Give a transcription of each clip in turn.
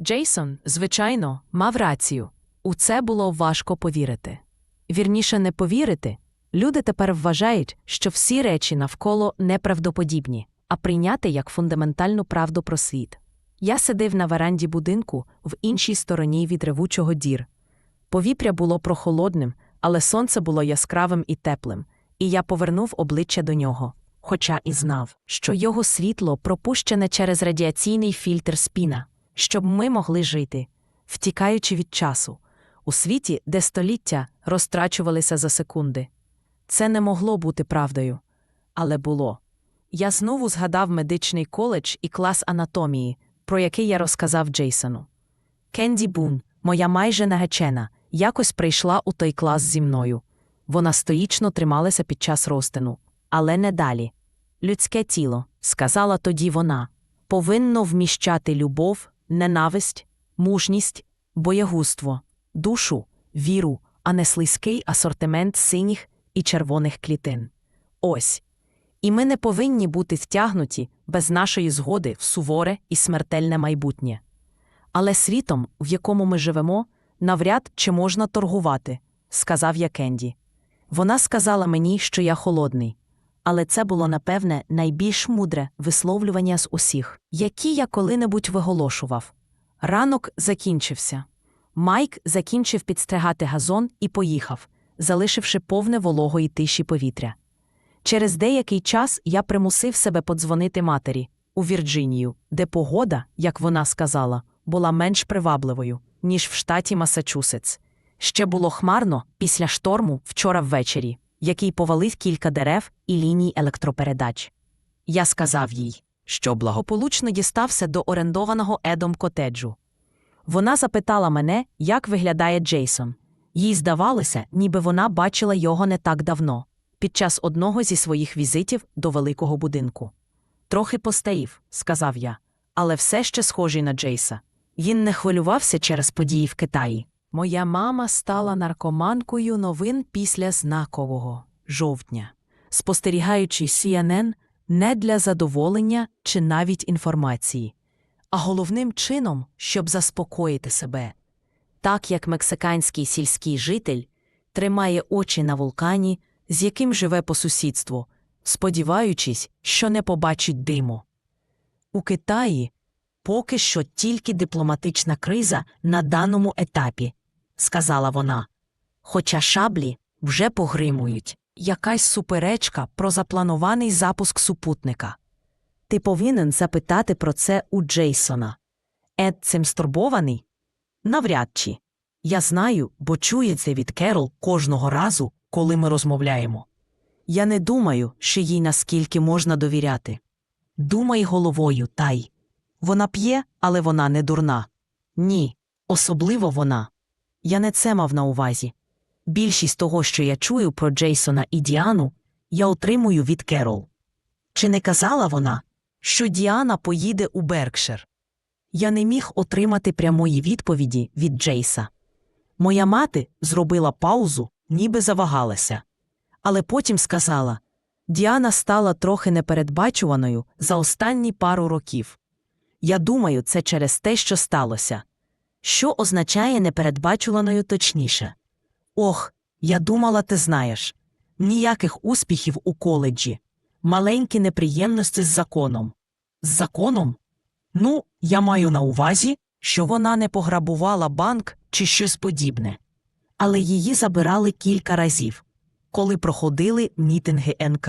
Джейсон, звичайно, мав рацію. У це було важко повірити. Вірніше, не повірити. Люди тепер вважають, що всі речі навколо неправдоподібні, а прийняти як фундаментальну правду про світ. Я сидив на веранді будинку в іншій стороні від ревучого дір. Повітря було прохолодним, але сонце було яскравим і теплим, і я повернув обличчя до нього, хоча і знав, що його світло пропущене через радіаційний фільтр спіна, щоб ми могли жити, втікаючи від часу, у світі, де століття розтрачувалися за секунди. Це не могло бути правдою, але було. Я знову згадав медичний коледж і клас анатомії, про який я розказав Джейсону. Кенді Бун, моя майже нагачена, якось прийшла у той клас зі мною. Вона стоїчно трималася під час розтину, але не далі. Людське тіло, сказала тоді вона, повинно вміщати любов, ненависть, мужність, боягузтво, душу, віру, а не слизький асортимент синіх і червоних клітин. Ось. І ми не повинні бути втягнуті без нашої згоди в суворе і смертельне майбутнє. Але світом, в якому ми живемо, навряд чи можна торгувати, сказав я Кенді. Вона сказала мені, що я холодний. Але це було, напевне, найбільш мудре висловлювання з усіх, які я коли-небудь виголошував. Ранок закінчився. Майк закінчив підстригати газон і поїхав, залишивши повне вологої тиші повітря. Через деякий час я примусив себе подзвонити матері у Вірджинію, де погода, як вона сказала, була менш привабливою, ніж в штаті Масачусетс. Ще було хмарно після шторму вчора ввечері, який повалив кілька дерев і ліній електропередач. Я сказав їй, що благополучно дістався до орендованого Едом котеджу. Вона запитала мене, як виглядає Джейсон. Їй здавалося, ніби вона бачила його не так давно, під час одного зі своїх візитів до великого будинку. Трохи постаїв, сказав я, але все ще схожий на Джейса. Він не хвилювався через події в Китаї. Моя мама стала наркоманкою новин після знакового жовтня, спостерігаючи CNN не для задоволення чи навіть інформації, а головним чином, щоб заспокоїти себе. Так як мексиканський сільський житель тримає очі на вулкані, з яким живе по сусідству, сподіваючись, що не побачить диму. У Китаї поки що тільки дипломатична криза на даному етапі, сказала вона. Хоча шаблі вже погримують якась суперечка про запланований запуск супутника. Ти повинен запитати про це у Джейсона. Ед цим стурбований? Навряд чи. Я знаю, бо чує це від Керол кожного разу, коли ми розмовляємо. Я не думаю, що їй наскільки можна довіряти. Думай головою, тай. Вона п'є, але вона не дурна. Ні, особливо вона. Я не це мав на увазі. Більшість того, що я чую про Джейсона і Діану, я отримую від Керол. Чи не казала вона, що Діана поїде у Беркшир? Я не міг отримати прямої відповіді від Джейса. Моя мати зробила паузу, ніби завагалася. Але потім сказала Діана стала трохи непередбачуваною за останні пару років. Я думаю, це через те, що сталося. Що означає непередбачуваною точніше? Ох, я думала, ти знаєш. Ніяких успіхів у коледжі, маленькі неприємності з законом. З законом? Ну, я маю на увазі, що вона не пограбувала банк чи щось подібне. Але її забирали кілька разів, коли проходили мітинги НК.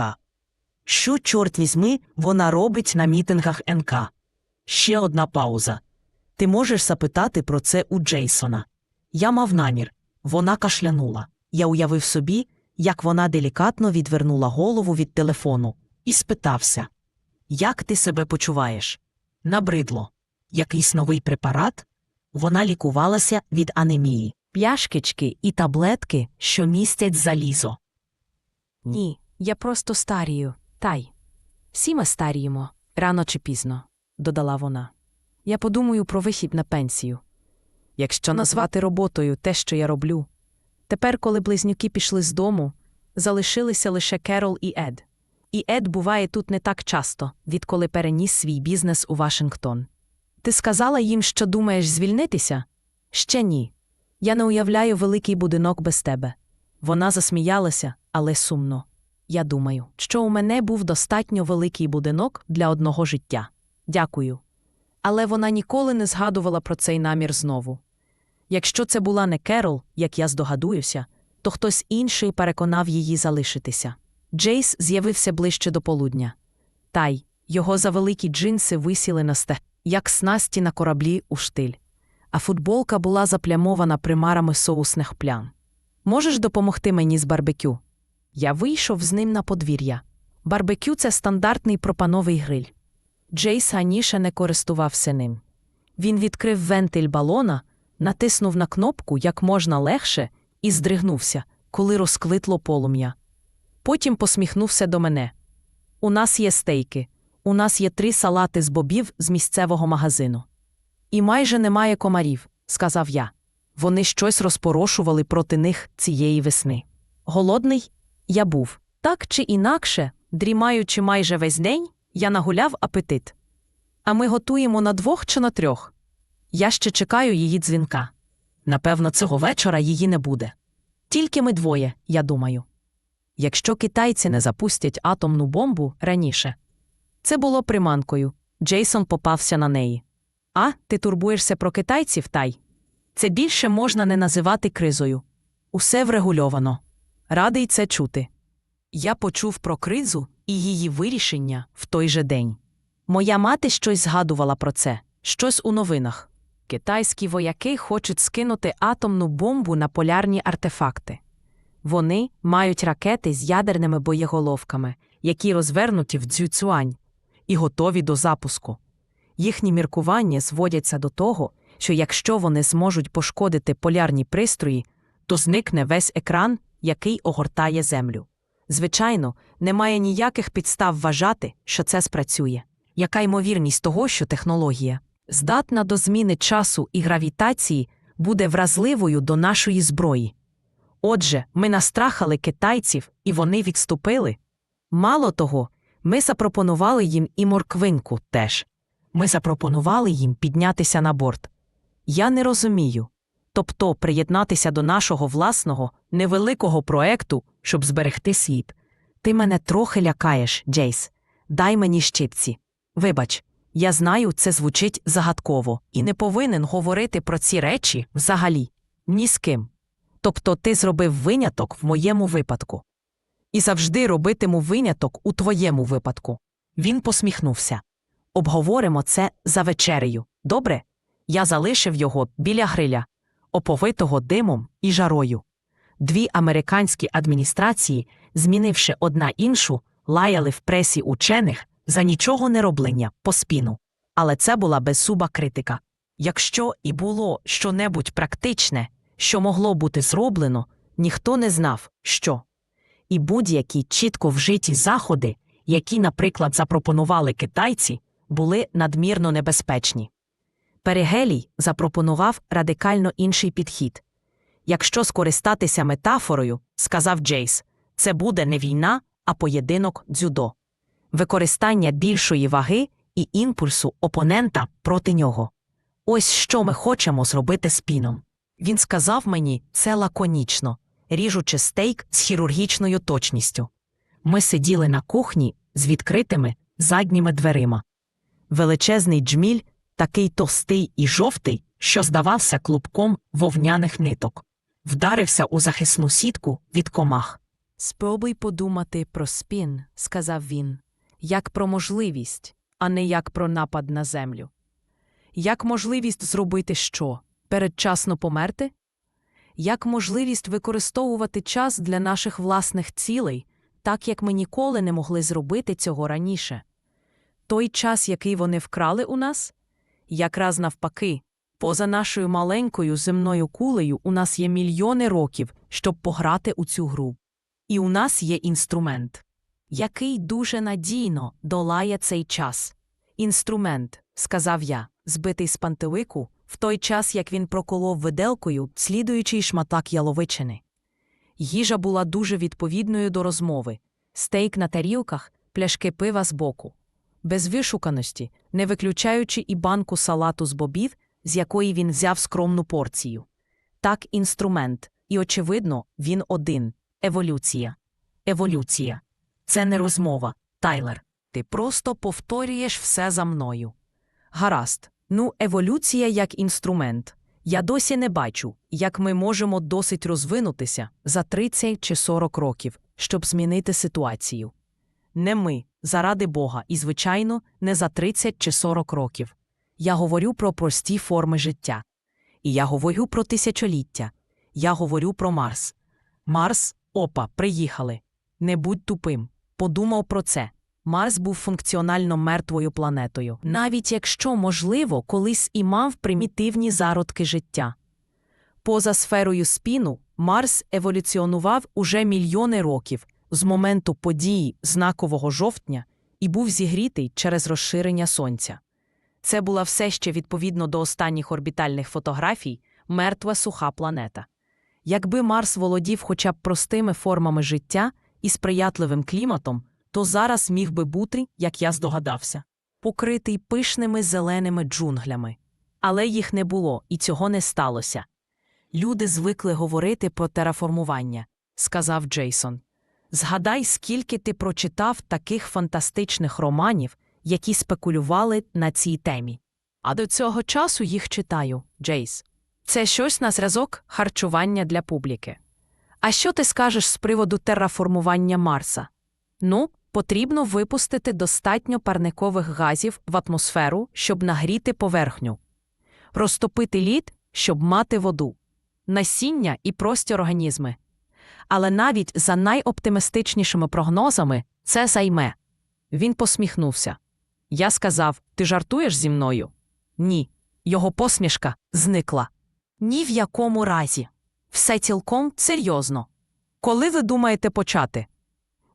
Що, чорт візьми, вона робить на мітингах НК? Ще одна пауза. Ти можеш запитати про це у Джейсона. Я мав намір. Вона кашлянула. Я уявив собі, як вона делікатно відвернула голову від телефону, і спитався: Як ти себе почуваєш? Набридло. Якийсь новий препарат? Вона лікувалася від анемії, п'яшкички і таблетки, що містять залізо. Ні, я просто старію, тай. Всі ми старіємо, рано чи пізно, додала вона. Я подумаю про вихід на пенсію. Якщо назвати роботою те, що я роблю. Тепер, коли близнюки пішли з дому, залишилися лише Керол і Ед. І Ед буває тут не так часто, відколи переніс свій бізнес у Вашингтон. Ти сказала їм, що думаєш звільнитися? Ще ні. Я не уявляю великий будинок без тебе. Вона засміялася, але сумно. Я думаю, що у мене був достатньо великий будинок для одного життя. Дякую. Але вона ніколи не згадувала про цей намір знову. Якщо це була не Керол, як я здогадуюся, то хтось інший переконав її залишитися. Джейс з'явився ближче до полудня. Тай, його завеликі джинси висіли на сте, як снасті на кораблі у штиль, а футболка була заплямована примарами соусних плям. Можеш допомогти мені з барбекю? Я вийшов з ним на подвір'я. Барбекю це стандартний пропановий гриль. Джейс раніше не користувався ним. Він відкрив вентиль балона, натиснув на кнопку як можна легше і здригнувся, коли розквитло полум'я. Потім посміхнувся до мене. У нас є стейки, у нас є три салати з бобів з місцевого магазину. І майже немає комарів, сказав я. Вони щось розпорошували проти них цієї весни. Голодний я був. Так чи інакше, дрімаючи майже весь день, я нагуляв апетит. А ми готуємо на двох чи на трьох. Я ще чекаю її дзвінка. Напевно, цього вечора її не буде. Тільки ми двоє, я думаю. Якщо китайці не запустять атомну бомбу раніше. Це було приманкою. Джейсон попався на неї. А, ти турбуєшся про китайців, тай? Це більше можна не називати кризою. Усе врегульовано. Радий це чути. Я почув про кризу і її вирішення в той же день. Моя мати щось згадувала про це, щось у новинах. Китайські вояки хочуть скинути атомну бомбу на полярні артефакти. Вони мають ракети з ядерними боєголовками, які розвернуті в дзюцюань, і готові до запуску. Їхні міркування зводяться до того, що якщо вони зможуть пошкодити полярні пристрої, то зникне весь екран, який огортає Землю. Звичайно, немає ніяких підстав вважати, що це спрацює. Яка ймовірність того, що технологія, здатна до зміни часу і гравітації, буде вразливою до нашої зброї? Отже, ми настрахали китайців, і вони відступили. Мало того, ми запропонували їм і морквинку теж. Ми запропонували їм піднятися на борт. Я не розумію. Тобто приєднатися до нашого власного невеликого проекту, щоб зберегти світ. Ти мене трохи лякаєш, Джейс. Дай мені щипці. Вибач, я знаю, це звучить загадково і не повинен говорити про ці речі взагалі ні з ким. Тобто ти зробив виняток в моєму випадку. І завжди робитиму виняток у твоєму випадку. Він посміхнувся. Обговоримо це за вечерею. Добре? Я залишив його біля гриля, оповитого димом і жарою. Дві американські адміністрації, змінивши одна іншу, лаяли в пресі учених за нічого не роблення по спіну. Але це була безсуба критика. Якщо і було щонебудь практичне, що могло бути зроблено, ніхто не знав, що. І будь-які чітко вжиті заходи, які, наприклад, запропонували китайці, були надмірно небезпечні. Перегелій запропонував радикально інший підхід. Якщо скористатися метафорою, сказав Джейс, це буде не війна, а поєдинок дзюдо, використання більшої ваги і імпульсу опонента проти нього. Ось що ми хочемо зробити з піном. Він сказав мені це лаконічно, ріжучи стейк з хірургічною точністю. Ми сиділи на кухні з відкритими задніми дверима. Величезний джміль, такий товстий і жовтий, що здавався клубком вовняних ниток, вдарився у захисну сітку від комах. Спробуй подумати про спін, сказав він, як про можливість, а не як про напад на землю. Як можливість зробити що? Передчасно померти? Як можливість використовувати час для наших власних цілей, так як ми ніколи не могли зробити цього раніше? Той час, який вони вкрали у нас? Якраз навпаки, поза нашою маленькою земною кулею у нас є мільйони років, щоб пограти у цю гру. І у нас є інструмент, який дуже надійно долає цей час. Інструмент, сказав я, збитий з пантелику, в той час як він проколов виделкою слідуючий шматак яловичини. Їжа була дуже відповідною до розмови стейк на тарілках, пляшки пива збоку. Без вишуканості, не виключаючи і банку салату з бобів, з якої він взяв скромну порцію. Так, інструмент, і, очевидно, він один еволюція. Еволюція. Це не розмова, Тайлер. Ти просто повторюєш все за мною. Гаразд, ну, еволюція як інструмент. Я досі не бачу, як ми можемо досить розвинутися за 30 чи 40 років, щоб змінити ситуацію. Не ми, заради Бога, і, звичайно, не за 30 чи 40 років. Я говорю про прості форми життя. І я говорю про тисячоліття. Я говорю про Марс. Марс, опа, приїхали. Не будь тупим. Подумав про це. Марс був функціонально мертвою планетою, навіть якщо, можливо, колись і мав примітивні зародки життя. Поза сферою спіну Марс еволюціонував уже мільйони років з моменту події знакового жовтня і був зігрітий через розширення Сонця. Це була все ще відповідно до останніх орбітальних фотографій мертва суха планета. Якби Марс володів хоча б простими формами життя і сприятливим кліматом, то зараз міг би бути, як я здогадався, покритий пишними зеленими джунглями. Але їх не було, і цього не сталося. Люди звикли говорити про тераформування, сказав Джейсон. Згадай, скільки ти прочитав таких фантастичних романів, які спекулювали на цій темі. А до цього часу їх читаю, Джейс. Це щось на зразок харчування для публіки. А що ти скажеш з приводу терраформування Марса? Ну, потрібно випустити достатньо парникових газів в атмосферу, щоб нагріти поверхню, розтопити лід, щоб мати воду, насіння і прості організми. Але навіть за найоптимістичнішими прогнозами це займе. Він посміхнувся. Я сказав: Ти жартуєш зі мною? Ні. Його посмішка зникла. Ні в якому разі. Все цілком серйозно. Коли ви думаєте почати?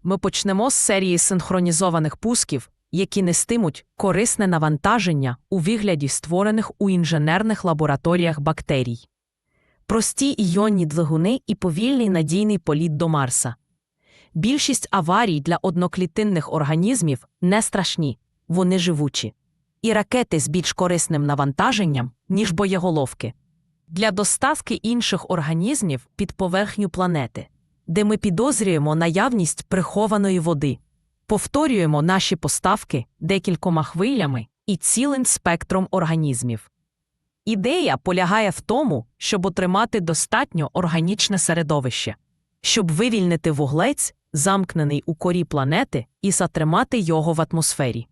Ми почнемо з серії синхронізованих пусків, які нестимуть корисне навантаження у вигляді створених у інженерних лабораторіях бактерій. Прості іонні двигуни і повільний надійний політ до Марса. Більшість аварій для одноклітинних організмів не страшні, вони живучі. І ракети з більш корисним навантаженням, ніж боєголовки. Для доставки інших організмів під поверхню планети, де ми підозрюємо наявність прихованої води, повторюємо наші поставки декількома хвилями і цілим спектром організмів. Ідея полягає в тому, щоб отримати достатньо органічне середовище, щоб вивільнити вуглець, замкнений у корі планети, і затримати його в атмосфері.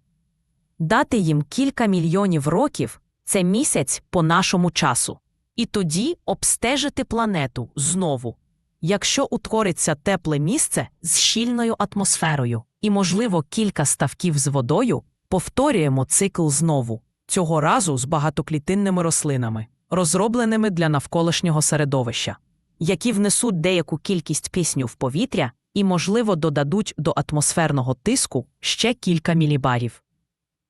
Дати їм кілька мільйонів років це місяць по нашому часу, і тоді обстежити планету знову. Якщо утвориться тепле місце з щільною атмосферою і, можливо, кілька ставків з водою, повторюємо цикл знову цього разу з багатоклітинними рослинами, розробленими для навколишнього середовища, які внесуть деяку кількість пісню в повітря і, можливо, додадуть до атмосферного тиску ще кілька мілібарів.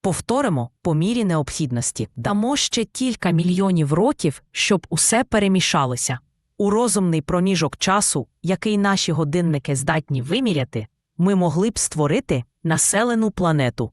Повторимо по мірі необхідності, дамо ще кілька мільйонів років, щоб усе перемішалося. У розумний проміжок часу, який наші годинники здатні виміряти, ми могли б створити населену планету.